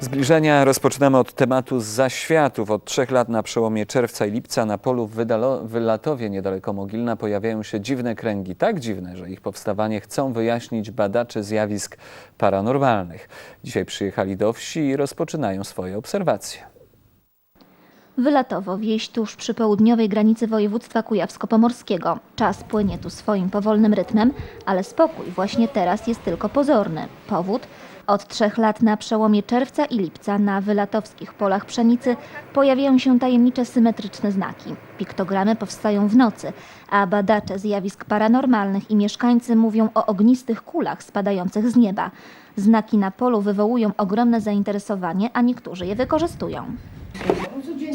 Zbliżenia rozpoczynamy od tematu zaświatów. Od trzech lat na przełomie czerwca i lipca na polu w Wylatowie niedaleko Mogilna pojawiają się dziwne kręgi. Tak dziwne, że ich powstawanie chcą wyjaśnić badacze zjawisk paranormalnych. Dzisiaj przyjechali do wsi i rozpoczynają swoje obserwacje. Wylatowo, wieś tuż przy południowej granicy województwa kujawsko-pomorskiego. Czas płynie tu swoim powolnym rytmem, ale spokój właśnie teraz jest tylko pozorny. Powód? Od trzech lat na przełomie czerwca i lipca na wylatowskich polach pszenicy pojawiają się tajemnicze symetryczne znaki. Piktogramy powstają w nocy, a badacze zjawisk paranormalnych i mieszkańcy mówią o ognistych kulach spadających z nieba. Znaki na polu wywołują ogromne zainteresowanie, a niektórzy je wykorzystują.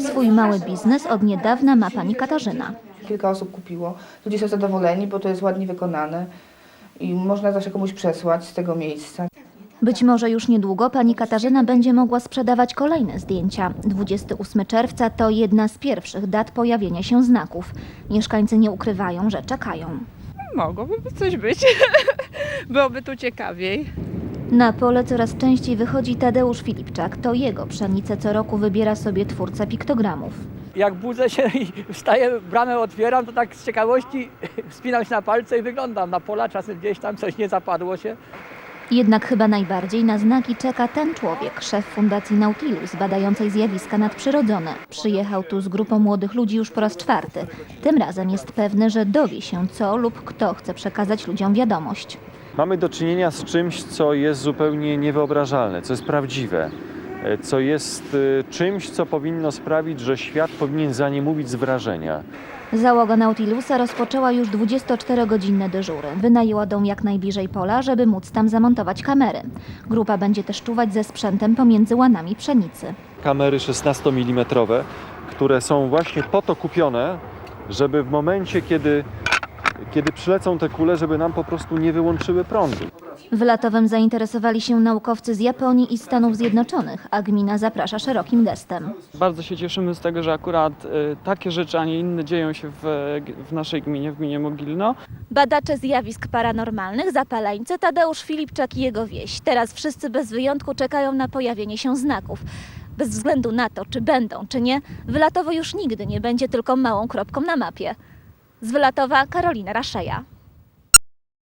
Swój mały biznes od niedawna ma pani Katarzyna. Kilka osób kupiło. Ludzie są zadowoleni, bo to jest ładnie wykonane i można zawsze komuś przesłać z tego miejsca. Być może już niedługo pani Katarzyna będzie mogła sprzedawać kolejne zdjęcia. 28 czerwca to jedna z pierwszych dat pojawienia się znaków. Mieszkańcy nie ukrywają, że czekają. Mogłoby coś być. Byłoby tu ciekawiej. Na pole coraz częściej wychodzi Tadeusz Filipczak. To jego pszenicę co roku wybiera sobie twórca piktogramów. jak budzę się i wstaję, bramę otwieram, to tak z ciekawości wspinam się na palce i wyglądam na pola, czasem gdzieś tam coś nie zapadło się. Jednak chyba najbardziej na znaki czeka ten człowiek, szef Fundacji Nautilus, badającej zjawiska nadprzyrodzone. Przyjechał tu z grupą młodych ludzi już po raz czwarty. Tym razem jest pewny, że dowie się co lub kto chce przekazać ludziom wiadomość. Mamy do czynienia z czymś, co jest zupełnie niewyobrażalne, co jest prawdziwe, co jest e, czymś, co powinno sprawić, że świat powinien za nie mówić z wrażenia. Załoga Nautilusa rozpoczęła już 24-godzinne dyżury. Wynajęła dom jak najbliżej pola, żeby móc tam zamontować kamery. Grupa będzie też czuwać ze sprzętem pomiędzy łanami pszenicy. Kamery 16 mm, które są właśnie po to kupione, żeby w momencie, kiedy, kiedy przylecą te kule, żeby nam po prostu nie wyłączyły prądu. Wylatowem zainteresowali się naukowcy z Japonii i Stanów Zjednoczonych, a gmina zaprasza szerokim gestem. Bardzo się cieszymy z tego, że akurat y, takie rzeczy, a nie inne dzieją się w, w naszej gminie, w gminie Mogilno. Badacze zjawisk paranormalnych, zapaleńcy Tadeusz Filipczak i jego wieś. Teraz wszyscy bez wyjątku czekają na pojawienie się znaków. Bez względu na to, czy będą, czy nie, Wylatowo już nigdy nie będzie tylko małą kropką na mapie. Z Wylatowa Karolina Raszeja.